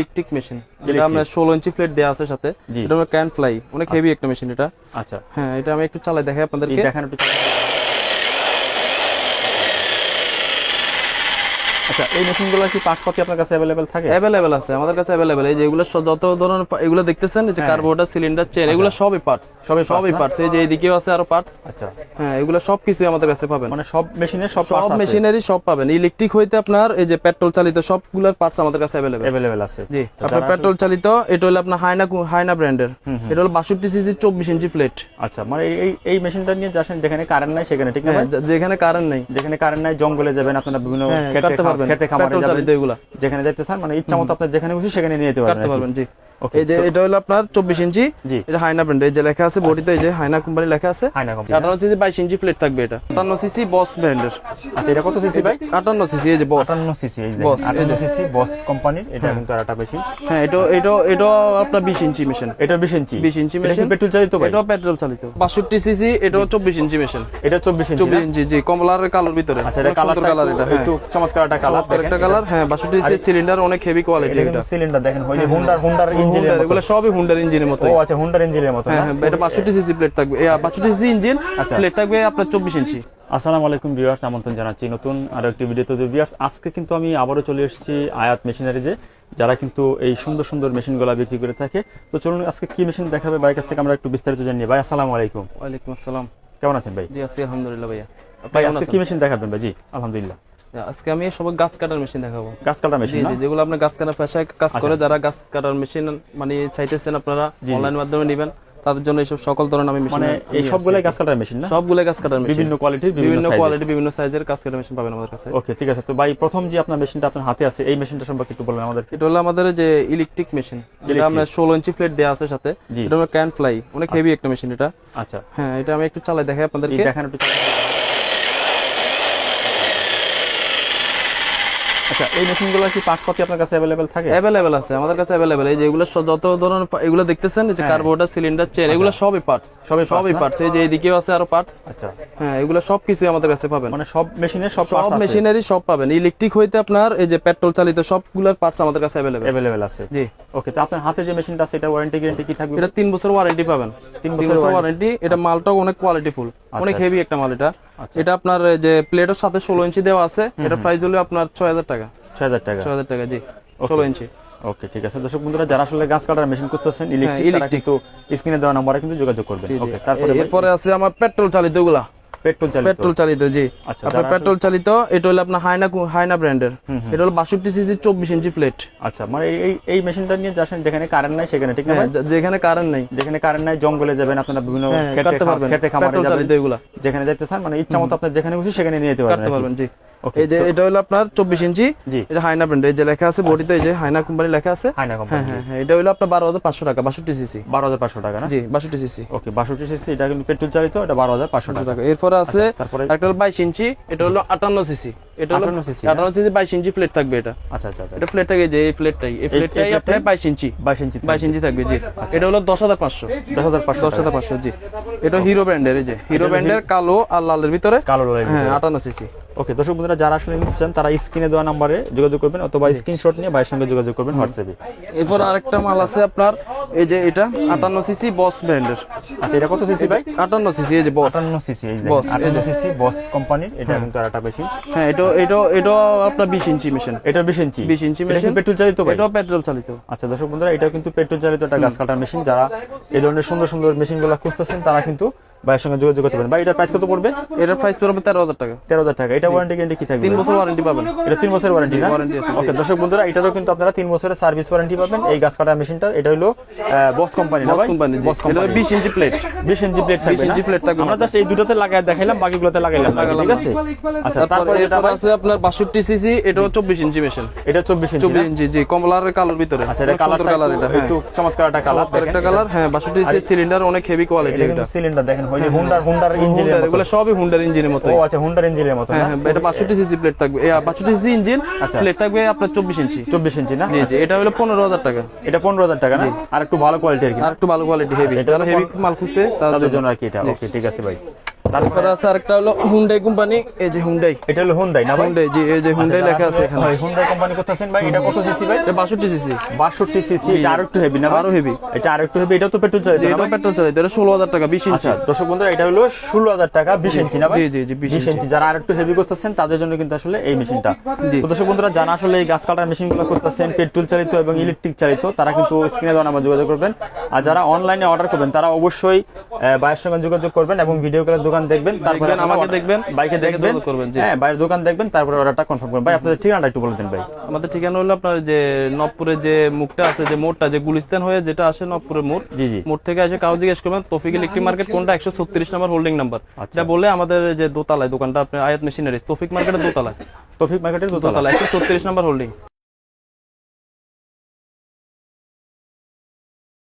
Electric machine যেটা আমরা ষোলো ইঞ্চি প্লেট দেওয়া আছে সাথে এটা ক্যান ফ্লাই অনেক হেভি একটা মেশিন এটা। আচ্ছা। হ্যাঁ এটা আমি একটু চালাই দেখাই আপনাদের আপনাদেরকে দেখেন একটু আচ্ছা এই মেশিনগুলো কি পাঁচপাতি আপনার কাছে অ্যাভেলেবেল থাকে? অ্যাভেলেবেল আছে আমাদের কাছে অ্যাভেলেবেল এই যে এগুলো যত ধরনের এগুলো দেখতেছেন এই যে হ্যাঁ। সিলিন্ডার চেন এগুলো সবই পার্টস সবই সবই পার্টস এই যে এইদিকেও আছে আরও পার্টস আচ্ছা। হ্যাঁ এগুলো আমাদের কাছে পাবেন। মানে সব মেশিনের সব সব মেশিনারি সব পাবেন। ইলেকট্রিক হইতে আপনার এই যে পেট্রোল চালিত সবগুলোর পার্টস আমাদের কাছে অ্যাভেলেবেল অ্যাভেলেবেল আছে। জি আপনার পেট্রোল চালিত এটা হলো আপনার হাইনা হাইনা ব্র্যান্ডের এটা হলো বাষট্টি সিসি চব্বিশ ইঞ্চি প্লেট আচ্ছা মানে এই- এই মেশিনটা নিয়ে যাচ্ছেন যেখানে কারেন্ট নাই সেখানে ঠিক না যেখানে কারেন্ট নেই। যেখানে কারেন্ট নাই জঙ্গলে যাবেন আপনারা বিভিন্ন হ্যাঁ খা- পারবেন খেতে খামারে যাবেন। যেখানে যেতে চান মানে ইচ্ছা মতো আপনি যেখানে খুশি সেখানে নিয়ে যেতে পারবেন জি। এই যে এটা হলো আপনার চব্বিশ ইঞ্চি। এটা হাইনা ব্র্যান্ড এই যে লেখা আছে বডিতে এই যে হাইনা কোম্পানি লেখা আছে। আটান্ন সিসি বাইশ ইঞ্চি প্লেট থাকবে এটা। আটান্ন সিসি বস ব্র্যান্ডের আচ্ছা এটা কত সিসি ভাই? আটান্ন সিসি এই যে বস আটান্ন সিসি এই আটান্ন সিসি বস কোম্পানির এটা কিন্তু আরেকটা বেশি। হ্যাঁ এটা এটা এটা আপনার বিশ ইঞ্চি মেশিন এটা বিশ ইঞ্চি। 20 ইঞ্চি মেশিন পেট্রোল চালিত ভাই? এটাও পেট্রোল চালিত। বাষট্টি সিসি এটাও চব্বিশ ইঞ্চি মেশিন এটা চব্বিশ ইঞ্চি চব্বিশ? ইঞ্চি জি কমলার কালোর ভিতরে। আচ্ছা এটা কালার কালার এটা হ্যাঁ। একটু চমৎকার একটা কালার একটা কালার হ্যাঁ বাষট্টি সিসি সিলিন্ডার অনেক হেভি কোয়ালিটি এটা এটা। সিলিন্ডার দেখেন হুন্ডার হুন্ডার ইঞ্জিনের মতো এগুলো সবই হুন্ডার ইঞ্জিনের মতো ও আচ্ছা হুন্ডার ইঞ্জিনের মতো হ্যাঁ হ্যাঁ এটা বাষট্টি সিসি প্লেট থাকবে। বাষট্টি সিসি ইঞ্জিন। প্লেট থাকবে আপনার চব্বিশ ইঞ্চি আসসালামু আলাইকুম ভিউয়ার্স আমন্ত্রণ জানাচ্ছি নতুন আরও একটি ভিডিওতে ভিউয়ার্স আজকে কিন্তু আমি আবারও চলে এসেছি আয়াত মেশিনারিজে যারা কিন্তু এই সুন্দর সুন্দর মেশিনগুলো বিক্রি করে থাকে। তো চলুন আজকে কি মেশিন দেখাবে ভাইয়ের কাছ থেকে আমরা একটু বিস্তারিত জানি। ভাই আসসালামু আলাইকুম। ওয়ালাইকুম আসসালাম। কেমন আছেন ভাই? জি আছি আলহামদুলিল্লাহ ভাইয়া। ভাই আজকে কি মেশিন দেখাবেন ভাই? জি আলহামদুলিল্লাহ। আজকে আমি সব গাছ কাটার মেশিন দেখাবো। গাছ কাটা জি মেশিন জি যেগুলো আপনার গাছ কাটার পেশায় কাজ করে যারা গাছ কাটার মেশিন মানে চাইতেছেন আপনারা অনলাইন মাধ্যমে নেবেন তাদের জন্য এইসব সকল ধরনের আমি মেশিন মানে এই সবগুলাই গাছ কাটার মেশিন না? সবগুলো গাছ কাটার মেশিন বিভিন্ন কোয়ালিটির বিভিন্ন কোয়ালিটি বিভিন্ন সাইজের গাছ কাটার মেশিন পাবেন আমাদের কাছে। ওকে ঠিক আছে। তো ভাই প্রথম যে আপনার মেশিনটা আপনার হাতে আছে এই মেশিনটা সম্পর্কে একটু বলেন আমাদের এটা হলো আমাদের যে ইলেকট্রিক মেশিন যেটা আমরা ষোলো ইঞ্চি প্লেট দেওয়া আছে সাথে এটা ক্যান ফ্লাই অনেক হেভি একটা মেশিন এটা। আচ্ছা। হ্যাঁ এটা আমি একটু চালাই দেখাই আপনাদেরকে। দেখেন একটু আচ্ছা এই মেশিনগুলো কি পাঁচপাতি আপনার কাছে অ্যাভেলেবেল থাকে? অ্যাভেলেবেল আছে আমাদের কাছে অ্যাভেলেবেল এই যে এগুলো যত ধরনের এগুলো দেখতেছেন এই যে হ্যাঁ। সিলিন্ডার চেন এগুলো সবই পার্টস সবই সবই পার্টস এই যে এইদিকেও আছে আরও পার্টস আচ্ছা। হ্যাঁ এগুলো সব কিছুই আমাদের কাছে পাবেন। মানে সব মেশিনের সব সব মেশিনারি সব পাবেন। ইলেকট্রিক হইতে আপনার এই যে পেট্রোল চালিত সবগুলোর পার্টস আমাদের কাছে অ্যাভেলেবেল অ্যাভেলেবেল আছে। জি। ওকে তো আপনার হাতে যে মেশিনটা আছে এটা ওয়ারেন্টি গ্যারান্টি কি থাকবে? এটা তিন বছর ওয়ারেন্টি পাবেন। তিন তিন বছর বছর ওয়ারেন্টি এটা মালটাও অনেক কোয়ালিটি ফুল অনেক আচ্ছা। হেভি একটা মাল এটা। এটা আপনার যে প্লেটের সাথে ষোলো ইঞ্চি দেওয়া আছে এটা প্রাইস হলো আপনার ছয় হাজার টাকা। ছয় হাজার টাকা। ছয় হাজার টাকা জি ষোলো ইঞ্চি। ওকে ঠিক আছে। দর্শক বন্ধুরা যারা আসলে গাছ কাটার মেশিন করতেছেন ইলেকট্রিক ইলেকট্রিক তো কিন্তু স্ক্রিনে দেওয়া নম্বরে কিন্তু যোগাযোগ করবেন। ওকে তারপরে এরপরে আছে আমার পেট্রোল চালিতগুলা পেট্রোল চালিত। পেট্রোল চালিত জি। আচ্ছা, আপনার পেট্রোল চালিত এটা হলো আপনার হাইনা হাইনা ব্র্যান্ডের। এটা হলো বাষট্টি সিসি চব্বিশ ইঞ্চি প্লেট আচ্ছা মানে এই- এই মেশিনটা নিয়ে যাচ্ছেন যেখানে কারেন্ট নাই সেখানে ঠিক না হ্যাঁ যেখানে কারেন্ট নাই। যেখানে কারেন্ট নাই জঙ্গলে যাবেন আপনারা বিভিন্ন হ্যাঁ খেতে খামারে যাবেন। যেখানে যেতে চান মানে ইচ্ছা মতো আপনার যেখানে খুশি সেখানে নিয়ে যেতে পারবেন জি। এই যে এটা হলো আপনার চব্বিশ ইঞ্চি। এটা হাইনা ব্র্যান্ড এই যে লেখা আছে বডিতে এই যে হাইনা কোম্পানি লেখা আছে। হাইনা হ্যাঁ কোম্পানি হ্যাঁ হ্যাঁ এটা হলো আপনার বারো হাজার পাঁচশো টাকা বাষট্টি সিসি বারো হাজার পাঁচশো টাকা না? জি বাষট্টি সিসি ওকে বাষট্টি সিসি এটা কিন্তু পেট্রোল চালিত এটা বারো হাজার পাঁচশো টাকা। এরপরে আছে তারপরে একটা বাইশ ইঞ্চি এটা হলো আটান্ন সিসি এটা হলো 58 সিসি বাইশ ইঞ্চি প্লেট থাকবে এটা। আচ্ছা আচ্ছা আচ্ছা। এটা প্লেট থাকে যে এই প্লেটটাই এই প্লেটটাই আপনার বাইশ ইঞ্চি। বাইশ ইঞ্চি বাইশ ইঞ্চি থাকবে জি। এটা হলো দশ হাজার পাঁচশো। দশ হাজার পাঁচশো। দশ হাজার পাঁচশো জি। এটা হিরো ব্র্যান্ডের এই যে। হিরো ব্র্যান্ডের কালো আর লালের ভিতরে। কালো রঙের হ্যাঁ আটান্ন সিসি ওকে দর্শক বন্ধুরা যারা আসলে নিতে চান তারা স্ক্রিনে দেওয়া নাম্বারে যোগাযোগ করবেন অথবা স্ক্রিনশট নিয়ে ভাইয়ের সঙ্গে যোগাযোগ করবেন হোয়াটসঅ্যাপে। এরপর আরেকটা মাল আছে আপনার এই যে এটা আটান্ন সিসি বস ব্র্যান্ডের আচ্ছা এটা কত সিসি ভাই? আটান্ন সিসি এই যে বস আটান্ন সিসি এই বস কোম্পানির এটা কিন্তু আর একটা বেশি। হ্যাঁ এটা এটা এটা আপনার বিশ ইঞ্চি মেশিন এটা বিশ ইঞ্চি? বিশ ইঞ্চি মেশিন পেট্রোল চালিত ভাই? এটা পেট্রোল চালিত। আচ্ছা দর্শক বন্ধুরা এটা কিন্তু পেট্রোল চালিত একটা গাছ কাটার মেশিন যারা এই ধরনের সুন্দর সুন্দর মেশিনগুলো খুঁজতেছেন তারা কিন্তু ভাইয়ের সঙ্গে যোগাযোগ করতে পারেন। ভাই এটার প্রাইস কত পড়বে? এটার প্রাইস পড়বে তেরো হাজার টাকা। তেরো হাজার টাকা। এটা ওয়ারেন্টি গ্যারান্টি কি থাকবে? তিন বছর ওয়ারেন্টি পাবেন। এটা তিন বছরের ওয়ারেন্টি না? Warranty আছে, ওকে দর্শক বন্ধুরা এটারও কিন্তু আপনারা তিন বছরের সার্ভিস ওয়ারেন্টি পাবেন। এই গাছ কাটা মেশিনটা এটা হলো Boss company Boss company Boss company বিশ ইঞ্চি প্লেট 20 ইঞ্চি প্লেট থাকবে 20 ইঞ্চি plate থাকবে আমরা জাস্ট এই দুটোতে লাগায় দেখাইলাম বাকিগুলোতে লাগাইলাম ঠিক আছে? আচ্ছা তারপর যেটা আছে আপনার বাষট্টি সিসি এটাও চব্বিশ ইঞ্চি মেশিন এটা 24 ইঞ্চি চব্বিশ ইঞ্চি জি। কমলার কালোর ভিতরে। আচ্ছা এটা কালার কালার এটা হ্যাঁ। একটু চমৎকার একটা কালার একটা কালার হ্যাঁ বাষট্টি সিসি সিলিন্ডার অনেক হেভি কোয়ালিটি এটা সিলিন্ডার দেখেন ওই যে হুন্ডার হুন্ডার ইঞ্জিনের মতো। এগুলো সবই হুন্ডার ইঞ্জিনের মতো ও আচ্ছা হুন্ডার ইঞ্জিনের মতো হ্যাঁ হ্যাঁ এটা বাষট্টি সিসি প্লেট থাকবে। বাষট্টি সিসি ইঞ্জিন। প্লেট থাকবে আপনার চব্বিশ ইঞ্চি 24 ইঞ্চি না? জি জি এটা হলো পনেরো হাজার টাকা। এটা 15000 টাকা না? আর একটু ভালো কোয়ালিটি আর একটু ভালো কোয়ালিটি হেভি যারা হেভি মাল খুঁজছে তাদের জন্য। আর কি এটা। ওকে ঠিক আছে ভাই। তারপরে আছে আরেকটা হলো হুন্ডাই কোম্পানি এই যে হুন্ডাই এটা হলো হুন্ডাই না হুন্ডাই জি এই যে হুন্ডাই লেখা আছে এখানে। হুন্ডাই কোম্পানি করতেছেন ভাই এটা কত সিসি ভাই? এটা বাষট্টি সিসি বাষট্টি সিসি এটা আরও একটু হেভি না আরও heavy। এটা আরও একটু হেভি এটা তো পেট্রোল চালিত এটা পেট্রোল চালিত এটা ষোলো হাজার টাকা বিশ ইঞ্চি। আচ্ছা দর্শক বন্ধুরা এটা হলো ষোলো হাজার টাকা বিশ ইঞ্চি না ভাই? জি, জি, জি, 20 ইঞ্চি। যারা আর একটু হেভি করতেছেন তাদের জন্য কিন্তু আসলে এই মেশিনটা। তো দর্শক বন্ধুরা যারা আসলে এই গাছ কাটার মেশিনগুলো করতেছেন পেট্রোল চালিত এবং ইলেকট্রিক চালিত তারা কিন্তু স্ক্রিনে দেওয়া নাম্বার যোগাযোগ করবেন। আর যারা অনলাইনে অর্ডার করবেন তারা অবশ্যই ভাইয়ের সঙ্গে যোগাযোগ করবেন এবং ভিডিও কলের দোকান দেখবেন তারপরে আমাকে দেখবেন, বাইকে দেখে দেখবেন করবেন, হ্যাঁ বাইরের দোকান দেখবেন তারপরে অর্ডারটা কনফার্ম করবেন। ভাই আপনাদের ঠিকানাটা একটু বলে দেন ভাই। আমাদের ঠিকানা হলো আপনার যে নবপুরের যে মুখটা আছে যে মোড়টা যে গুলিস্তান হয়ে যেটা আসে নবপুরের মোড়। জি জি। মোড় থেকে এসে কাউ জিজ্ঞেস করবেন তফিক ইলেকট্রিক মার্কেট কোনটা? একশো ছত্রিশ নাম্বার হোল্ডিং নাম্বার। এটা বলে আমাদের যে দোতলায় দোকানটা আপনার আয়াত মেশিনারি তফিক মার্কেটের দোতলায়। তৌফিক মার্কেটের দোতলা একশো ছত্রিশ নাম্বার হোল্ডিং।